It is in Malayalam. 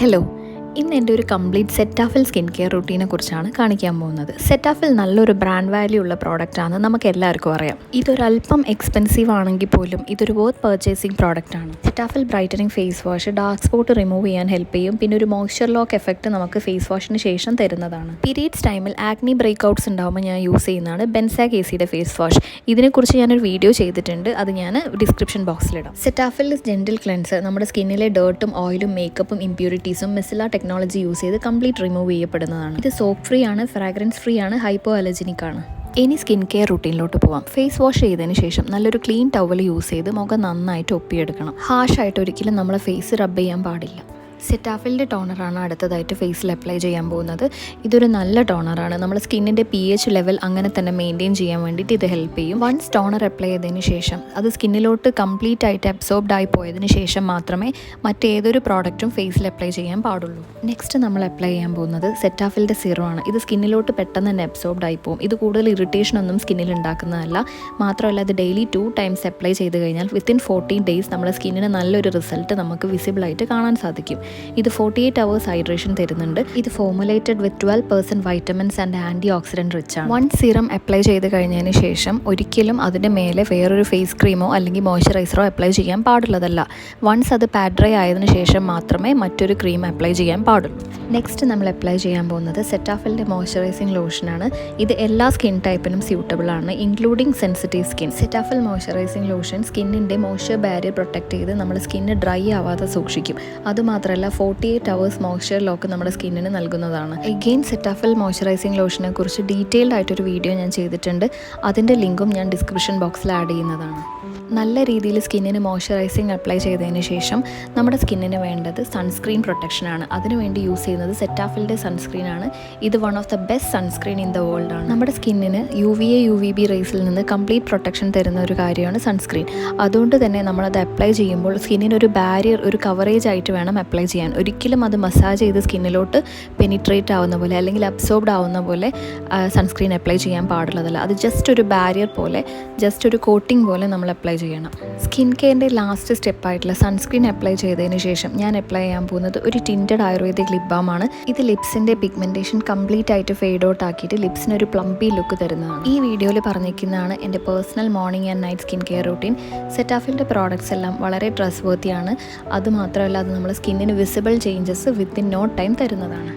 hello ഇന്ന് എന്റെ ഒരു കംപ്ലീറ്റ് സെറ്റാഫിൽ സ്കിൻ കെയർ റുട്ടീനെ കുറിച്ചാണ് കാണിക്കാൻ പോകുന്നത്. സെറ്റാഫിൽ നല്ലൊരു ബ്രാൻഡ് വാല്യൂ ഉള്ള പ്രോഡക്റ്റാണ് നമുക്ക് എല്ലാവർക്കും അറിയാം. ഇതൊരല്പം എക്സ്പെൻസീവ് ആണെങ്കിൽ പോലും ഇതൊരു വർത്ത് പർച്ചേസിങ് പ്രോഡക്റ്റാണ് Cetaphil brightening face wash dark spot remove ചെയ്യാൻ ഹെൽപ്പ് ചെയ്യും. പിന്നെ ഒരു മോയ്സ്ചർ ലോക്ക് എഫക്റ്റ് നമുക്ക് ഫേസ് വാഷിന് ശേഷം തരുന്നതാണ്. പീരീഡ്സ് ടൈമിൽ ആക്നി ബ്രേക്ക് ഔട്ട്സ് ഉണ്ടാകുമ്പോൾ ഞാൻ യൂസ് ചെയ്യുന്നതാണ് ബെൻസാ കേസിയുടെ ഫേസ് വാഷ് ഇതിനെക്കുറിച്ച് ഞാനൊരു വീഡിയോ ചെയ്തിട്ടുണ്ട്. അത് ഞാൻ ഡിസ്ക്രിപ്ഷൻ ബോക്സിലിടാം സെറ്റാഫിൽ ജെന്റിൽ ക്ലെൻസർ നമ്മുടെ സ്കിന്നിലെ ഡേർട്ടും ഓയിലും മേക്കപ്പും ഇമ്പ്യൂരിറ്റീസും മിസില ടെക്നോളജി യൂസ് ചെയ്ത് കംപ്ലീറ്റ് റിമൂവ് ചെയ്യപ്പെടുന്നതാണ്. ഇത് സോപ്പ് ഫ്രീ ആണ് ഫ്രാഗ്രൻസ് ഫ്രീ ആണ് ഹൈപ്പോ അലർജനിക് ആണ്. ഇനി സ്കിൻ കെയർ റുട്ടീനിലോട്ട് പോവാം. ഫേസ് വാഷ് ചെയ്തതിന് ശേഷം നല്ലൊരു ക്ലീൻ ടവൽ യൂസ് ചെയ്ത് മുഖം നന്നായിട്ട് ഒപ്പിയെടുക്കണം. ഹാഷായിട്ട് ഒരിക്കലും നമ്മളെ ഫേസ് റബ്ബ് ചെയ്യാൻ പാടില്ല. സെറ്റാഫിലിന്റെ ടോണറാണ് അടുത്തതായിട്ട് ഫേസിൽ അപ്ലൈ ചെയ്യാൻ പോകുന്നത്. ഇതൊരു നല്ല ടോണറാണ് നമ്മൾ സ്കിന്നിന്റെ പി എച്ച് ലെവൽ അങ്ങനെ തന്നെ മെയിന്റെയിൻ ചെയ്യാൻ വേണ്ടിയിട്ട് ഇത് ഹെൽപ്പ് ചെയ്യും. വൺസ് ടോണർ അപ്ലൈ ചെയ്തതിന് ശേഷം അത് സ്കിന്നിലോട്ട് കംപ്ലീറ്റ് ആയിട്ട് അബ്സോർബ്ഡ് ആയി പോയതിന് ശേഷം മാത്രമേ മറ്റേതൊരു പ്രോഡക്റ്റും ഫേസിൽ അപ്ലൈ ചെയ്യാൻ പാടുള്ളൂ. നെക്സ്റ്റ് നമ്മൾ അപ്ലൈ ചെയ്യാൻ പോകുന്നത് സെറ്റാഫിലിന്റെ സീറോ ആണ്. ഇത് സ്കിന്നിലോട്ട് പെട്ടെന്ന് തന്നെ അബ്സോർബ്ഡ് ആയി പോകും ഇത് കൂടുതൽ ഇറിറ്റേഷൻ ഒന്നും സ്കിന്നിൽ ഉണ്ടാക്കുന്നതല്ല. മാത്രമല്ല ഇത് ഡെയിലി ടു ടൈംസ് അപ്ലൈ ചെയ്ത് കഴിഞ്ഞാൽ വിത്തിൻ ഫോർട്ടീൻ ഡേയ്സ് നമ്മുടെ സ്കിന്നിന് നല്ലൊരു റിസൾട്ട് നമുക്ക് വിസിബിൾ ആയിട്ട് കാണാൻ സാധിക്കും. ഇത് ഫോർട്ടി എയ്റ്റ് അവേഴ്സ് ഹൈഡ്രേഷൻ തരുന്നുണ്ട്. ഇത് formulated with twelve percent vitamins and antioxidant rich ആണ്. വൺ സീറം അപ്ലൈ ചെയ്ത് കഴിഞ്ഞതിന് ശേഷം ഒരിക്കലും അതിന്റെ മേലെ വേറൊരു ഫേസ് ക്രീമോ അല്ലെങ്കിൽ മോയ്സ്ചറൈസറോ അപ്ലൈ ചെയ്യാൻ പാടുള്ളതല്ല. വൺസ് അത് പാഡ്രൈ ആയതിനു ശേഷം മാത്രമേ മറ്റൊരു ക്രീം അപ്ലൈ ചെയ്യാൻ പാടുള്ളൂ. നെക്സ്റ്റ് നമ്മൾ അപ്ലൈ ചെയ്യാൻ പോകുന്നത് സെറ്റാഫിലിന്റെ മോയ്സ്ചറൈസിങ് ലോഷനാണ് ഇത് എല്ലാ സ്കിൻ ടൈപ്പിനും സ്യൂട്ടബിൾ ആണ് including sensitive skin Cetaphil moisturising lotion സ്കിന്നിന്റെ moisture barrier protect ചെയ്ത് നമ്മൾ സ്കിന്ന് ഡ്രൈ ആവാതെ സൂക്ഷിക്കും. അതുമാത്രമല്ല forty eight hours moisture lock നമ്മുടെ സ്കിന്നിന് നൽകുന്നതാണ്. എഗെയിൻ സെറ്റാഫിൽ മോയ്സ്ചറൈസിംഗ് ലോഷനെ കുറിച്ച് ഡീറ്റെയിൽഡ് ആയിട്ടൊരു വീഡിയോ ഞാൻ ചെയ്തിട്ടുണ്ട്. അതിന്റെ ലിങ്കും ഞാൻ ഡിസ്ക്രിപ്ഷൻ ബോക്സിൽ ആഡ് ചെയ്യുന്നതാണ്. നല്ല രീതിയിൽ സ്കിന്നിന് മോയ്സ്ചറൈസിങ് അപ്ലൈ ചെയ്തതിന് ശേഷം നമ്മുടെ സ്കിന്നിന് വേണ്ടത് സൺസ്ക്രീൻ പ്രൊട്ടക്ഷനാണ് അതിനുവേണ്ടി യൂസ് ചെയ്യുന്നത് സെറ്റാഫിലിന്റെ സൺസ്ക്രീൻ ആണ്. ഇത് one of the best sunscreen in the world ആണ്. നമ്മുടെ സ്കിന്നിന് U V A U V B റേസിൽ നിന്ന് കംപ്ലീറ്റ് പ്രൊട്ടക്ഷൻ തരുന്ന ഒരു കാര്യമാണ് സൺസ്ക്രീൻ അതുകൊണ്ട് തന്നെ നമ്മളത് അപ്ലൈ ചെയ്യുമ്പോൾ സ്കിന്നിന് ഒരു ബാരിയർ ഒരു കവറേജ് ആയിട്ട് വേണം അപ്ലൈ ചെയ്യാൻ. ഒരിക്കലും അത് മസാജ് ചെയ്ത് സ്കിന്നിലോട്ട് പെനിട്രേറ്റ് ആവുന്ന പോലെ അല്ലെങ്കിൽ അബ്സോർബ്ഡ് ആവുന്ന പോലെ സൺസ്ക്രീൻ അപ്ലൈ ചെയ്യാൻ പാടുള്ളതല്ല. അത് ജസ്റ്റ് ഒരു ബാരിയർ പോലെ ജസ്റ്റ് ഒരു കോട്ടിംഗ് പോലെ നമ്മൾ അപ്ലൈ ചെയ്യണം. സ്കിൻ കെയറിന്റെ ലാസ്റ്റ് സ്റ്റെപ്പായിട്ടുള്ള സൺസ്ക്രീൻ അപ്ലൈ ചെയ്തതിന് ശേഷം ഞാൻ അപ്ലൈ ചെയ്യാൻ പോകുന്നത് ഒരു ടിന്റഡ് ആയുർവേദിക് ലിപ് ബാമാണ് ഇത് ലിപ്സിന്റെ പിഗ്മെന്റേഷൻ കംപ്ലീറ്റ് ആയിട്ട് ഫെയ്ഡ് ഔട്ട് ആക്കിയിട്ട് ലിപ്സിന് ഒരു പ്ലംപി ലുക്ക് തരുന്നതാണ്. ഈ വീഡിയോയിൽ പറഞ്ഞിരിക്കുന്നതാണ് എന്റെ personal morning and night skin care routine സെറ്റാഫിന്റെ products എല്ലാം വളരെ ട്രസ്റ്റ് വർത്തിയാണ് അതുമാത്രമല്ല അത് നമ്മുടെ സ്കിന്നിന് visible changes within no time തരുന്നതാണ്.